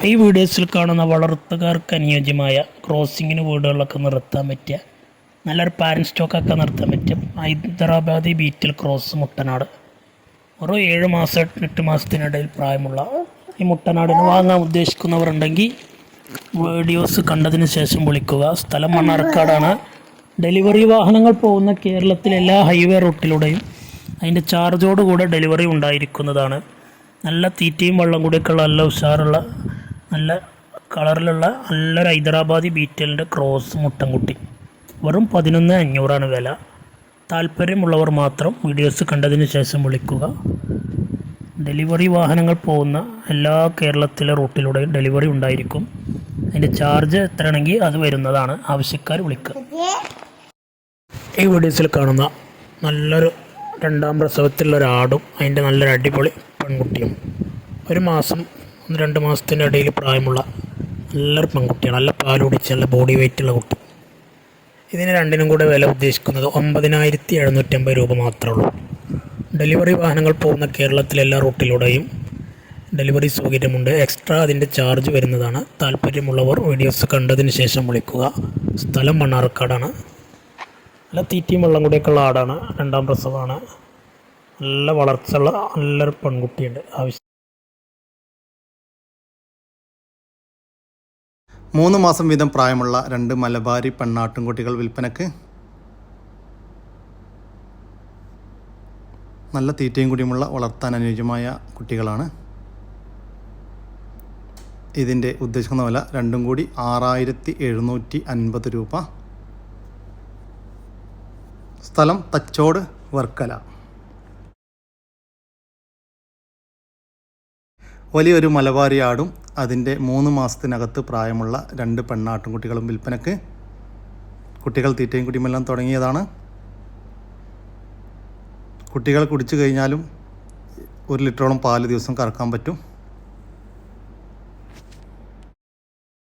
ഈ വീഡിയോസിൽ കാണുന്ന വളർത്തുകാർക്ക് അനുയോജ്യമായ ക്രോസിങ്ങിന് വീടുകളിലൊക്കെ നിർത്താൻ പറ്റിയ നല്ലൊരു പാരൻ സ്റ്റോക്കൊക്കെ നിർത്താൻ പറ്റും ഹൈദരാബാദി ബീറ്റിൽ ക്രോസ് മുട്ടനാട്. ഒരു ഏഴ് മാസം എട്ട് മാസത്തിനിടയിൽ പ്രായമുള്ള ഈ മുട്ടനാടിന് വാങ്ങാൻ ഉദ്ദേശിക്കുന്നവരുണ്ടെങ്കിൽ വീഡിയോസ് കണ്ടതിന് ശേഷം വിളിക്കുക. സ്ഥലം മണ്ണാർക്കാടാണ്. ഡെലിവറി വാഹനങ്ങൾ പോകുന്ന കേരളത്തിലെ എല്ലാ ഹൈവേ റൂട്ടിലൂടെയും അതിന്റെ ചാർജോടുകൂടെ ഡെലിവറി ഉണ്ടായിരിക്കുന്നതാണ്. നല്ല തീറ്റയും വെള്ളം കൂടിയൊക്കെയുള്ള നല്ല ഉഷാറുള്ള നല്ല കളറിലുള്ള നല്ലൊരു ഹൈദരാബാദി ബീറ്റലിന്റെ ക്രോസ് മുട്ടൻകുട്ടി. വെറും പതിനൊന്ന് അഞ്ഞൂറാണ് വില. താല്പര്യമുള്ളവർ മാത്രം വീഡിയോസ് കണ്ടതിന് ശേഷം വിളിക്കുക. ഡെലിവറി വാഹനങ്ങൾ പോകുന്ന എല്ലാ കേരളത്തിലെ റൂട്ടിലൂടെയും ഡെലിവറി ഉണ്ടായിരിക്കും. അതിന്റെ ചാർജ് എത്രയാണെങ്കിൽ അത് വരുന്നതാണ്. ആവശ്യക്കാർ വിളിക്കുക. ഈ വീഡിയോസിൽ കാണുന്ന നല്ലൊരു രണ്ടാം പ്രസവത്തിലുള്ള ഒരാടും അതിന്റെ നല്ലൊരു അടിപൊളി പെൺകുട്ടിയും. ഒരു മാസം ഒന്ന് രണ്ട് മാസത്തിന്റെ ഇടയിൽ പ്രായമുള്ള നല്ലൊരു പെൺകുട്ടിയാണ്. നല്ല പാൽ കുടിച്ച് നല്ല ബോഡി വെയിറ്റുള്ള കുട്ടി. ഇതിന് രണ്ടിനും കൂടെ വില ഉദ്ദേശിക്കുന്നത് ഒമ്പതിനായിരത്തി എഴുന്നൂറ്റമ്പത് രൂപ മാത്രമേ ഉള്ളൂ. ഡെലിവറി വാഹനങ്ങൾ പോകുന്ന കേരളത്തിലെ എല്ലാ റൂട്ടിലൂടെയും ഡെലിവറി സൗകര്യമുണ്ട്. എക്സ്ട്രാ അതിന്റെ ചാർജ് വരുന്നതാണ്. താല്പര്യമുള്ളവർ വീഡിയോസ് കണ്ടതിന് ശേഷം വിളിക്കുക. സ്ഥലം മണ്ണാർക്കാടാണ്. നല്ല തീറ്റയും വെള്ളം കൂടിയൊക്കെയുള്ള ആടാണ്. രണ്ടാം പ്രസവമാണ്. നല്ല വളർച്ചയുള്ള നല്ലൊരു പെൺകുട്ടിയുണ്ട്. ആവശ്യം മൂന്ന് മാസം വീതം പ്രായമുള്ള രണ്ട് മലബാരി പെണ്ണാട്ടുംകുട്ടികൾ വിൽപ്പനക്ക് നല്ല തീറ്റയും കൂടിയുമുള്ള വളർത്താൻ അനുയോജ്യമായ കുട്ടികളാണ്. ഇതിന്റെ ഉദ്ദേശിക്കുന്ന വില രണ്ടും കൂടി ആറായിരത്തി എഴുന്നൂറ്റി അൻപത് രൂപ. സ്ഥലം തച്ചോട് വർക്കല. വലിയൊരു മലബാരി ആടും അതിന്റെ മൂന്ന് മാസത്തിനകത്ത് പ്രായമുള്ള രണ്ട് പെണ്ണാട്ടുംകുട്ടികളും വിൽപ്പനക്ക് കുട്ടികൾ തീറ്റയും കുടിയുമെല്ലാം തുടങ്ങിയതാണ്. കുട്ടികൾ കുടിച്ചു കഴിഞ്ഞാലും ഒരു ലിറ്ററോളം പാൽ ദിവസം കറക്കാൻ പറ്റും.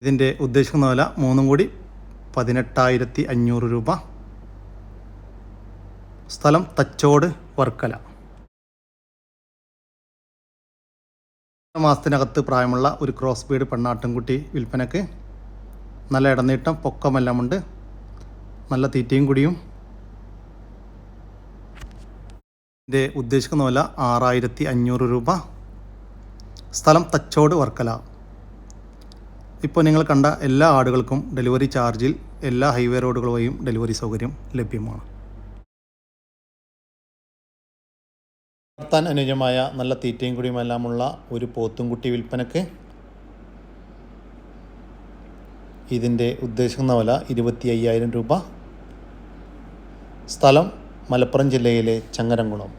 ഇതിന്റെ ഉദ്ദേശിക്കുന്ന വില മൂന്നും കൂടി പതിനെട്ടായിരത്തി അഞ്ഞൂറ് രൂപ. സ്ഥലം തച്ചോട് വർക്കല. മാസത്തിനകത്ത് പ്രായമുള്ള ഒരു ക്രോസ് ബീഡ് പെണ്ണാട്ടിൻകുട്ടി വിൽപ്പനക്ക് നല്ല ഇടനീട്ടം പൊക്കമെല്ലാമുണ്ട്. നല്ല തീറ്റയും കുടിയും. ഇതിന്റെ ഉദ്ദേശിക്കുന്ന വില ആറായിരത്തി അഞ്ഞൂറ് രൂപ. സ്ഥലം തച്ചോട് വർക്കല. ഇപ്പോൾ നിങ്ങൾ കണ്ട എല്ലാ ആടുകൾക്കും ഡെലിവറി ചാർജിൽ എല്ലാ ഹൈവേ റോഡുകൾ വഴിയും ഡെലിവറി സൗകര്യം ലഭ്യമാണ്. വളർത്താൻ അനുയോജ്യമായ നല്ല തീറ്റയും കുടിയുമെല്ലാമുള്ള ഒരു പോത്തുംകുട്ടി വിൽപ്പനക്ക് ഇതിന്റെ ഉദ്ദേശിക്കുന്ന വില ഇരുപത്തി അയ്യായിരം രൂപ. സ്ഥലം മലപ്പുറം ജില്ലയിലെ ചങ്ങരംകുളം.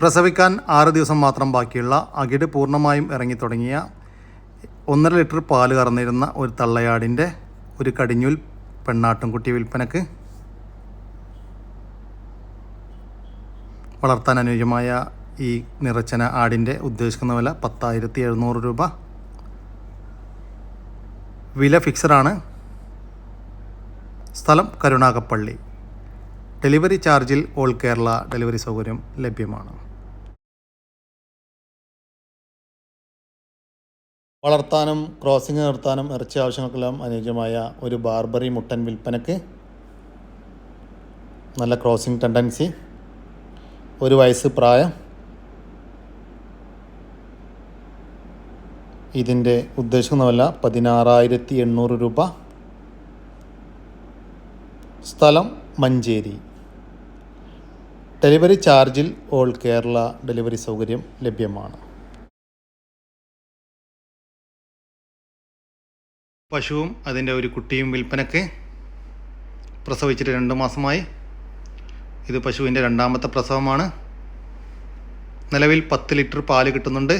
പ്രസവിക്കാൻ ആറ് ദിവസം മാത്രം ബാക്കിയുള്ള അകിട് പൂർണമായും ഇറങ്ങി തുടങ്ങിയ ഒന്നര ലിറ്റർ പാൽ കറന്നിരുന്ന ഒരു തള്ളയാടിന്റെ ഒരു കടിഞ്ഞൂൽ പെണ്ണാട്ടുംകുട്ടി വിൽപ്പനക്ക് വളർത്താൻ അനുയോജ്യമായ ഈ നിറച്ചന ആടിന്റെ ഉദ്ദേശിക്കുന്ന വില പത്തായിരത്തി എഴുന്നൂറ് രൂപ. വില ഫിക്സഡാണ്. സ്ഥലം കരുണാകപ്പള്ളി ഡെലിവറി ചാർജിൽ ഓൾ കേരള ഡെലിവറി സൗകര്യം ലഭ്യമാണ്. വളർത്താനും ക്രോസിംഗ് നിർത്താനും ഇറച്ചി ആവശ്യങ്ങൾക്കെല്ലാം അനുയോജ്യമായ ഒരു ബാർബറി മുട്ടൻ വിൽപ്പനക്ക് നല്ല ക്രോസിംഗ് ടെൻഡൻസി. ഒരു വയസ്സ് പ്രായം. ഇതിന്റെ ഉദ്ദേശമൊന്നുമല്ല പതിനാറായിരത്തി എണ്ണൂറ് രൂപ. സ്ഥലം മഞ്ചേരി. ഡെലിവറി ചാർജിൽ ഓൾ കേരള ഡെലിവറി സൗകര്യം ലഭ്യമാണ്. പശുവും അതിന്റെ ഒരു കുട്ടിയും വിൽപ്പനക്ക് പ്രസവിച്ചിട്ട് രണ്ട് മാസമായി. ഇത് പശുവിന്റെ രണ്ടാമത്തെ പ്രസവമാണ്. നിലവിൽ പത്ത് ലിറ്റർ പാൽ കിട്ടുന്നുണ്ട്.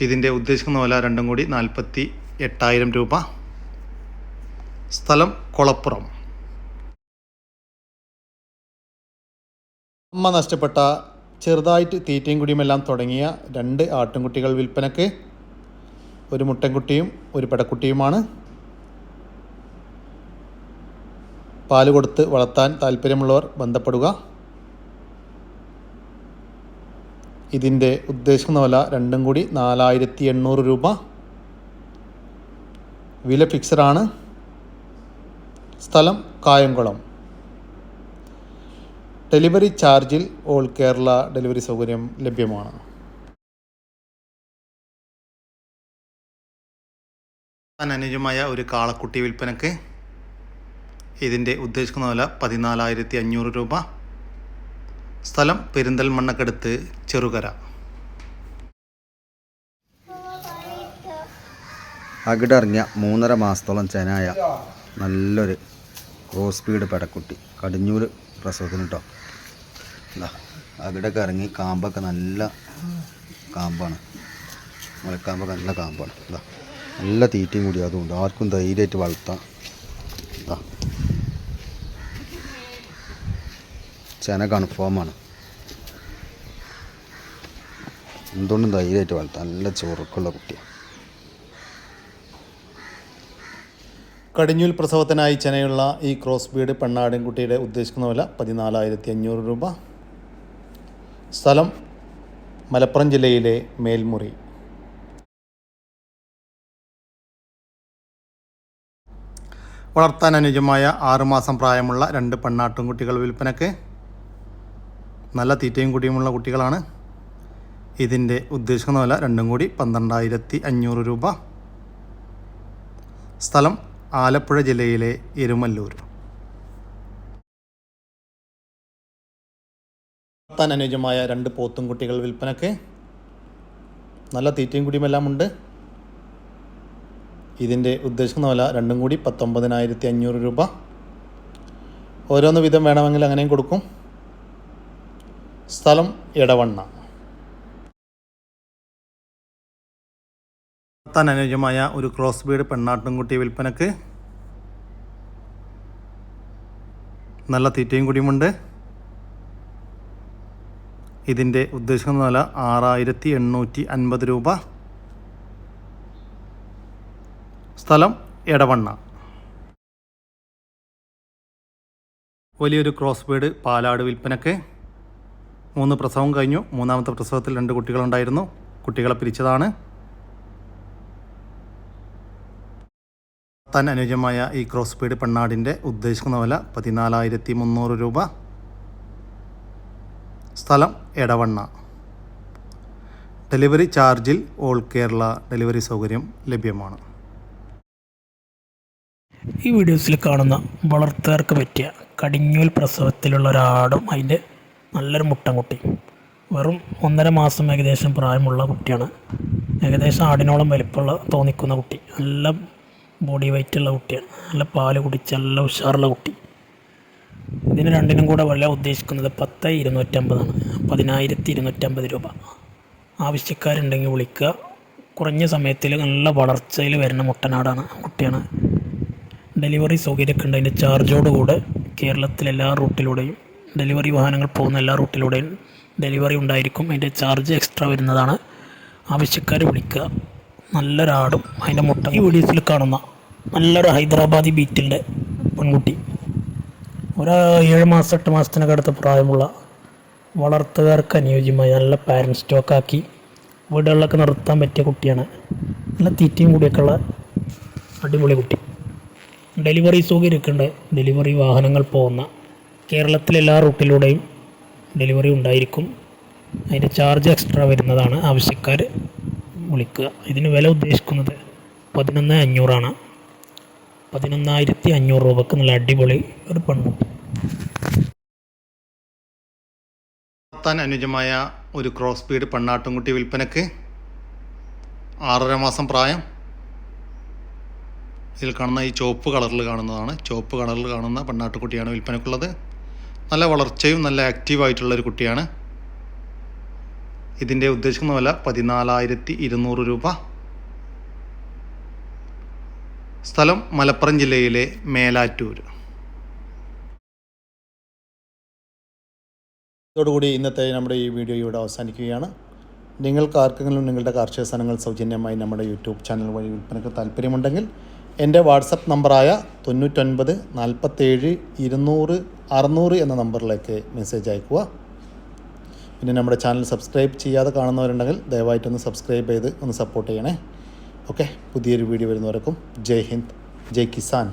ഇതിന്റെ ഉദ്ദേശിക്കുന്ന വില രണ്ടും കൂടി നാൽപ്പത്തി എട്ടായിരം രൂപ. സ്ഥലം കൊളപ്പുറം. അമ്മ നഷ്ടപ്പെട്ട ചെറുതായിട്ട് തീറ്റയും കുടിയുമെല്ലാം തുടങ്ങിയ രണ്ട് ആട്ടിൻകുട്ടികൾ വിൽപ്പനക്ക്. ഒരു മുട്ടൻകുട്ടിയും ഒരു പെടക്കുട്ടിയുമാണ്. പാൽ കൊടുത്ത് വളർത്താൻ താല്പര്യമുള്ളവർ ബന്ധപ്പെടുക. ഇതിന്റെ ഉദ്ദേശിക്കുന്ന വില രണ്ടും കൂടി നാലായിരത്തി എണ്ണൂറ് രൂപ വില ഫിക്സഡാണ് സ്ഥലം കായംകുളം. ഡെലിവറി ചാർജിൽ ഓൾ കേരള ഡെലിവറി സൗകര്യം ലഭ്യമാണ്. അനുജമായ ഒരു കാളക്കുട്ടി വിൽപ്പനക്ക് ഇതിന്റെ ഉദ്ദേശിക്കുന്ന വില പതിനാലായിരത്തി അഞ്ഞൂറ് രൂപ. സ്ഥലം പെരിന്തൽമണ്ണക്കടുത്ത് ചെറുകര. അകിടറിഞ്ഞ മൂന്നര മാസത്തോളം ചെനായ നല്ലൊരു ക്രോസ് സ്പീഡ് പെടക്കുട്ടി. കടിഞ്ഞൂര് പ്രസവത്തിന് കേട്ടോ അകിടൊക്കെ ഇറങ്ങി കാമ്പൊക്കെ നല്ല കാമ്പാണ്. മുളക്കാമ്പൊക്കെ നല്ല കാമ്പാണ്. എന്താ നല്ല തീറ്റയും കൂടി അതുകൊണ്ട് ആർക്കും ധൈര്യമായിട്ട് വളർത്താം. ചെന കൺഫേമാണ്. എന്തുകൊണ്ടും ധൈര്യമായിട്ട് വളർത്താം? നല്ല ചൊറുക്കുള്ള കുട്ടിയാണ് കടിഞ്ഞൂൽ പ്രസവത്തിനായി ചെനയുള്ള ഈ ക്രോസ് ബീഡ് പെണ്ണാടിൻകുട്ടിയുടെ ഉദ്ദേശിക്കുന്ന വില പതിനാലായിരത്തി അഞ്ഞൂറ് രൂപ. സ്ഥലം മലപ്പുറം ജില്ലയിലെ മേൽമുറി. വളർത്താൻ അനുയോജ്യമായ ആറുമാസം പ്രായമുള്ള രണ്ട് പെണ്ണാട്ടുംകുട്ടികൾ വിൽപ്പനക്ക് നല്ല തീറ്റയും കുടിയുമുള്ള കുട്ടികളാണ്. ഇതിന്റെ ഉദ്ദേശിക്കുന്ന വില രണ്ടും കൂടി പന്ത്രണ്ടായിരത്തി അഞ്ഞൂറ് രൂപ. സ്ഥലം ആലപ്പുഴ ജില്ലയിലെ എരുമല്ലൂർ. വളർത്താൻ അനുയോജ്യമായ രണ്ട് പോത്തും കുട്ടികൾ വിൽപ്പനക്ക്. നല്ല തീറ്റയും കുടിയുമെല്ലാം ഉണ്ട്. ഇതിന്റെ ഉദ്ദേശിക്കുന്ന വില രണ്ടും കൂടി പത്തൊമ്പതിനായിരത്തി അഞ്ഞൂറ് രൂപ. ഓരോന്ന് വിധം വേണമെങ്കിൽ അങ്ങനെയും കൊടുക്കും. സ്ഥലം എടവണ്ണ. നടത്താൻ അനുയോജ്യമായ ഒരു ക്രോസ് ബീഡ് പെണ്ണാട്ടുംകുട്ടി വിൽപ്പനക്ക് നല്ല തീറ്റയും കുടിയുമുണ്ട്. ഇതിന്റെ ഉദ്ദേശിക്കുന്ന വില ആറായിരത്തി എണ്ണൂറ്റി അൻപത് രൂപ. സ്ഥലം എടവണ്ണ. വലിയൊരു ക്രോസ് ബീഡ് പാലാട് വിൽപ്പനക്ക്. മൂന്ന് പ്രസവം കഴിഞ്ഞു. മൂന്നാമത്തെ പ്രസവത്തിൽ രണ്ട് കുട്ടികളുണ്ടായിരുന്നു. കുട്ടികളെ പിരിച്ചതാണ്. താൻ അനുയോജ്യമായ ഈ ക്രോസ് പീഡ് പെണ്ണാടിന്റെ ഉദ്ദേശിക്കുന്ന വില പതിനാലായിരത്തി മുന്നൂറ് രൂപ. സ്ഥലം എടവണ്ണ. ഡെലിവറി ചാർജിൽ ഓൾ കേരള ഡെലിവറി സൗകര്യം ലഭ്യമാണ്. ഈ വീഡിയോസിൽ കാണുന്ന വളർത്തുകാർക്ക് പറ്റിയ കടിഞ്ഞൂൽ പ്രസവത്തിലുള്ള ഒരാടും അതിന്റെ നല്ലൊരു മുട്ടൻകുട്ടി വെറും ഒന്നര മാസം ഏകദേശം പ്രായമുള്ള കുട്ടിയാണ്. ഏകദേശം ആടിനോളം വലിപ്പമുള്ള തോന്നിക്കുന്ന കുട്ടി. നല്ല ബോഡി വെയിറ്റുള്ള കുട്ടിയാണ്. നല്ല പാൽ കുടിച്ച് നല്ല ഉഷാറുള്ള കുട്ടി. ഇതിന് രണ്ടിനും കൂടെ വില ഉദ്ദേശിക്കുന്നത് പത്ത് ഇരുന്നൂറ്റമ്പതാണ്. പതിനായിരത്തി ഇരുന്നൂറ്റമ്പത് രൂപ. ആവശ്യക്കാരുണ്ടെങ്കിൽ വിളിക്കുക. കുറഞ്ഞ സമയത്തിൽ നല്ല വളർച്ചയിൽ വരുന്ന മുട്ടനാടാണ് കുട്ടിയാണ്. ഡെലിവറി സൗകര്യമൊക്കെ ഉണ്ട്. അതിന്റെ ചാർജോടുകൂടെ കേരളത്തിലെ എല്ലാ റൂട്ടിലൂടെയും ഡെലിവറി വാഹനങ്ങൾ പോകുന്ന എല്ലാ റൂട്ടിലൂടെയും ഡെലിവറി ഉണ്ടായിരിക്കും. അതിന്റെ ചാർജ് എക്സ്ട്രാ വരുന്നതാണ്. ആവശ്യക്കാർ വിളിക്കുക. നല്ലൊരാടും അതിന്റെ മുട്ട. ഈ വീഡിയോസിൽ കാണുന്ന നല്ലൊരു ഹൈദരാബാദി ബീറ്റിന്റെ പെൺകുട്ടി. ഒരു ഏഴ് മാസം എട്ട് മാസത്തിനൊക്കെ പ്രായമുള്ള വളർത്തുകാർക്ക് അനുയോജ്യമായി നല്ല പാരൻസ് സ്റ്റോക്കാക്കി വീടുകളിലൊക്കെ നിർത്താൻ പറ്റിയ കുട്ടിയാണ്. നല്ല തീറ്റയും കൂടിയൊക്കെ ഉള്ള അടിപൊളി കുട്ടി. ഡെലിവറി സൗകര്യമൊക്കെ ഉണ്ട്. ഡെലിവറി വാഹനങ്ങൾ പോകുന്ന കേരളത്തിലെ എല്ലാ റൂട്ടിലൂടെയും ഡെലിവറി ഉണ്ടായിരിക്കും. അതിന്റെ ചാർജ് എക്സ്ട്രാ വരുന്നതാണ് ആവശ്യക്കാർ വിളിക്കുക. ഇതിന് വില ഉദ്ദേശിക്കുന്നത് പതിനൊന്ന് അഞ്ഞൂറാണ്. പതിനൊന്നായിരത്തി അഞ്ഞൂറ് രൂപക്ക് നല്ല അടിപൊളി ഒരു പെൺകുട്ടി. വളർത്താൻ അനുജമായ ഒരു ക്രോസ് സ്പീഡ് പെണ്ണാട്ടുംകുട്ടി വിൽപ്പനക്ക് ആറര മാസം പ്രായം. ഇതിൽ കാണുന്ന ഈ ചുവപ്പ് കളറിൽ കാണുന്നതാണ്. ചുവപ്പ് കളറിൽ കാണുന്ന പെണ്ണാട്ടുകുട്ടിയാണ് വിൽപ്പനക്കുള്ളത്. നല്ല വളർച്ചയും നല്ല ആക്റ്റീവായിട്ടുള്ള ഒരു കുട്ടിയാണ്. ഇതിന്റെ ഉദ്ദേശിക്കുന്ന വില പതിനാലായിരത്തി ഇരുന്നൂറ് രൂപ. സ്ഥലം മലപ്പുറം ജില്ലയിലെ മേലാറ്റൂർ. ഇതോടുകൂടി ഇന്നത്തെ നമ്മുടെ ഈ വീഡിയോ ഇവിടെ അവസാനിക്കുകയാണ്. നിങ്ങൾക്ക് ആർക്കെങ്കിലും നിങ്ങളുടെ കാർഷിക സാധനങ്ങൾ സൗജന്യമായി നമ്മുടെ യൂട്യൂബ് ചാനൽ വഴി വിൽപ്പനയ്ക്ക് താല്പര്യമുണ്ടെങ്കിൽ എന്റെ വാട്സപ്പ് നമ്പറായ തൊണ്ണൂറ്റൊൻപത് നാൽപ്പത്തേഴ് ഇരുന്നൂറ് അറുന്നൂറ് എന്ന നമ്പറിലേക്ക് മെസ്സേജ് അയക്കുക. പിന്നെ നമ്മുടെ ചാനൽ സബ്സ്ക്രൈബ് ചെയ്യാതെ കാണുന്നവരുണ്ടെങ്കിൽ ദയവായിട്ടൊന്ന് സബ്സ്ക്രൈബ് ചെയ്ത് ഒന്ന് സപ്പോർട്ട് ചെയ്യണേ. ഓക്കെ പുതിയൊരു വീഡിയോ വരുന്നവർക്കും ജയ് ഹിന്ദ് ജയ് കിസാൻ.